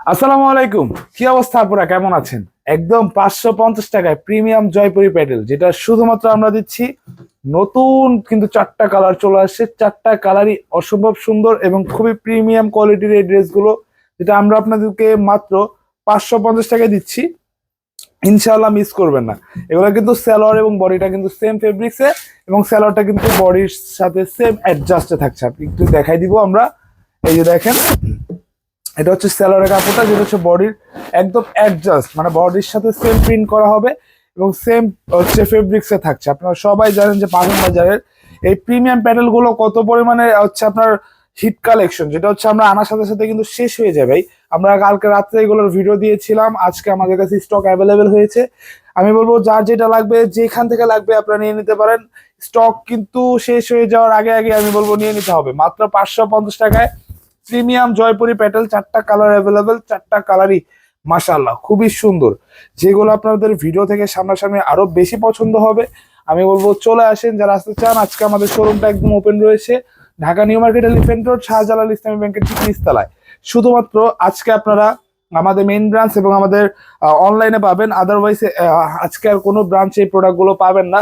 আসসালামু আলাইকুম। কি অবস্থা আপনারা কেমন আছেন? একদম পাঁচশো পঞ্চাশ টাকায় প্রিমিয়াম জয়পুরি প্যাডেল, যেটা শুধুমাত্র আমরা দিচ্ছি নতুন কিন্তু চারটা কালার চলে আসছে। চারটা কালারই অসম্ভব সুন্দর এবং খুবই প্রিমিয়াম কোয়ালিটির এই ড্রেসগুলো, যেটা আমরা আপনাদেরকে মাত্র পাঁচশো পঞ্চাশ টাকায় দিচ্ছি। ইনশাল্লাহ মিস করবেন না। এগুলো কিন্তু স্যালোয়ার এবং বডিটা কিন্তু সেম ফেব্রিক্সে এবং স্যালোয়ারটা কিন্তু বডির সাথে সেম অ্যাডজাস্টে থাকছে। আপনি একটু দেখাই দিব আমরা। এই যে দেখেন এটা হচ্ছে স্যালোয়ারের কাপড়টা, যেটা হচ্ছে বডির একদম অ্যাডজাস্ট মানে বডির সাথে সেম প্রিন্ট করা হবে এবং সেম হচ্ছে ফেব্রিক্সে থাকছে। আপনারা সবাই জানেন যে পাঠান বাজারের এই প্রিমিয়াম প্যানেলগুলো কত পরিমাণে, হচ্ছে আপনার হিট কালেকশন যেটা হচ্ছে আমরা আনার সাথে সাথে কিন্তু শেষ হয়ে যাবে আমরা কালকে রাত্রে এগুলোর ভিডিও দিয়েছিলাম, আজকে আমাদের কাছে স্টক অ্যাভেলেবেল হয়েছে। আমি বলব, যার যেটা লাগবে, যেখান থেকে লাগবে আপনারা নিয়ে নিতে পারেন। স্টক কিন্তু শেষ হয়ে যাওয়ার আগে আগে আমি বলব, নিয়ে নিতে হবে। মাত্র পাঁচশো পঞ্চাশ টাকায় প্রিমিয়াম জয়পুরি প্যাটেল চারটা কালার অ্যাভেলেবেল চারটা কালারই মাশাল্লাহ খুবই সুন্দর। যেগুলো আপনাদের ভিডিও থেকে সামনাসামনি আরও বেশি পছন্দ হবে, আমি বলব চলে আসেন, যারা আসতে চান, আজকে আমাদের শোরুমটা একদম ওপেন রয়েছে, Dhaka new market elephant road, Shahjalal Islami ব্যাংকের ঠিক নিচতলায়। শুধুমাত্র আজকে আপনারা আমাদের মেইন ব্রাঞ্চ এবং আমাদের অনলাইনে পাবেন আদারওয়াইজ আজকে আর কোনো ব্রাঞ্চে এই প্রোডাক্টগুলো পাবেন না।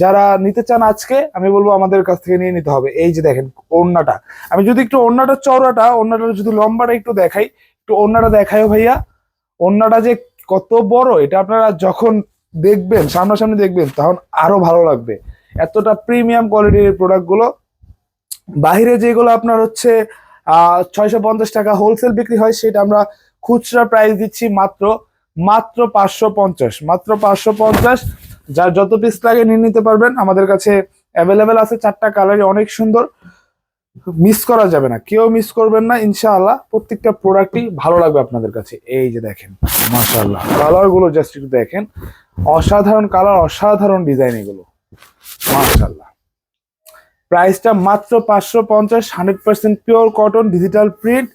যারা নিতে চান আজকে, আমি বলব আমাদের কাছ থেকে নিয়ে নিতে হবে। এই যে দেখেন, ওড়নাটা। আমি যদি একটু ওড়নাটা, চওড়াটা, ওড়নাটা যদি লম্বাটা একটু দেখাই, একটু ওড়নাটা দেখাইও ভাইয়া। ওড়নাটা যে কত বড়, এটা আপনারা যখন দেখবেন, সামনাসামনি দেখবেন, তখন আরও ভালো লাগবে। এতটা প্রিমিয়াম কোয়ালিটির প্রোডাক্টগুলো বাইরে যেগুলো আপনার হচ্ছে ছয়শো পঞ্চাশ টাকা হোলসেল বিক্রি হয়, সেটা আমরা খুচরা প্রাইস দিচ্ছি মাত্র মাত্র পাঁচশো পঞ্চাশ। মাত্র পাঁচশো পঞ্চাশ। যার যত পিস লাগে নিয়ে নিতে পারবেন। আমাদের কাছে অ্যাভেলেবেল আছে চারটা কালারই অনেক সুন্দর। মিস করা যাবে না। কেউ মিস করবেন না, ইনশাআল্লাহ। প্রত্যেকটা প্রোডাক্টই ভালো লাগবে আপনাদের কাছে। এই যে দেখেন, মাশাআল্লাহ। কালারগুলো জাস্ট একটু দেখেন। অসাধারণ কালার অসাধারণ ডিজাইন এগুলো। মাশাআল্লাহ। প্রাইসটা মাত্র পাঁচশো পঞ্চাশ hundred percent pure cotton digital print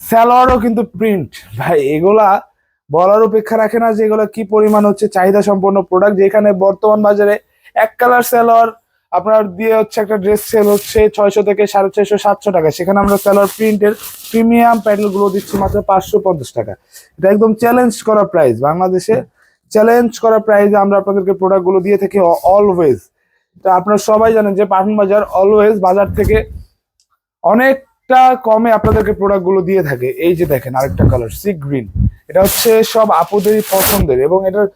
স্যালোয়ারও কিন্তু প্রিন্ট ভাই, এগুলা বলার অপেক্ষা রাখে না যে এগুলো কি পরিমাণ হচ্ছে চাহিদা সম্পন্ন প্রোডাক্ট যেখানে বর্তমান বাজারে এক কালার সেলর আপনার দিয়ে হচ্ছে একটা ড্রেস সেল হচ্ছে ছয়শো থেকে সাড়ে ছয়শো, সাতশো টাকা। সেখানে আমরা সেলর প্রিন্টের প্রিমিয়াম প্যাডেলগুলো দিচ্ছি মাত্র পাঁচশো পঞ্চাশ টাকা। এটা একদম চ্যালেঞ্জ করা প্রাইস বাংলাদেশে চ্যালেঞ্জ করা প্রাইসে আমরা আপনাদেরকে প্রোডাক্টগুলো দিয়ে থাকি অলওয়েজ তা আপনারা সবাই জানেন যে পাঠান বাজার অলওয়েজ বাজার থেকে অনেকটা কমে আপনাদেরকে প্রোডাক্টগুলো দিয়ে থাকে। এই যে দেখেন আরেকটা কালার সি গ্রিন এটা হচ্ছে সব আপুদেরই পছন্দের এবং এটার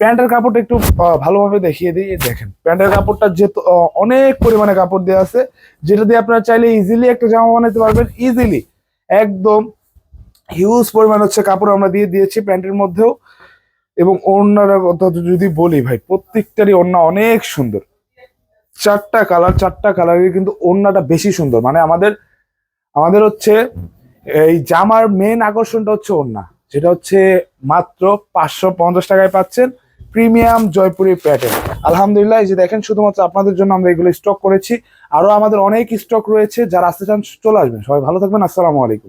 প্যান্টের কাপড়টা একটু ভালোভাবে দেখিয়ে দিই দেখেন। প্যান্টের কাপড়টা আহ, অনেক পরিমাণে কাপড় দেওয়া আছে। যেটা দিয়ে আপনারা চাইলে ইজিলি একটা জামা বানাতে পারবেন ইজিলি একদম হিউজ পরিমাণ হচ্ছে কাপড় আমরা দিয়ে দিয়েছি প্যান্টের মধ্যেও। এবং ওড়নার কথা যদি বলি ভাই প্রত্যেকটারই ওড়না অনেক সুন্দর। চারটা কালার চারটা কালারের কিন্তু ওড়নাটা বেশি সুন্দর। মানে আমাদের আমাদের হচ্ছে এই জামার মেন আকর্ষণটা হচ্ছে ওড়না। যেটা হচ্ছে মাত্র পাঁচশো পঞ্চাশ টাকায় পাচ্ছেন প্রিমিয়াম জয়পুরি প্যাটার্ন আলহামদুলিল্লাহ, এই যে দেখেন, শুধুমাত্র আপনাদের জন্য আমরা এগুলো স্টক করেছি। আরও আমাদের অনেক স্টক রয়েছে, যারা আসতে চান চলে আসবেন। সবাই ভালো থাকবেন, আসসালামু আলাইকুম।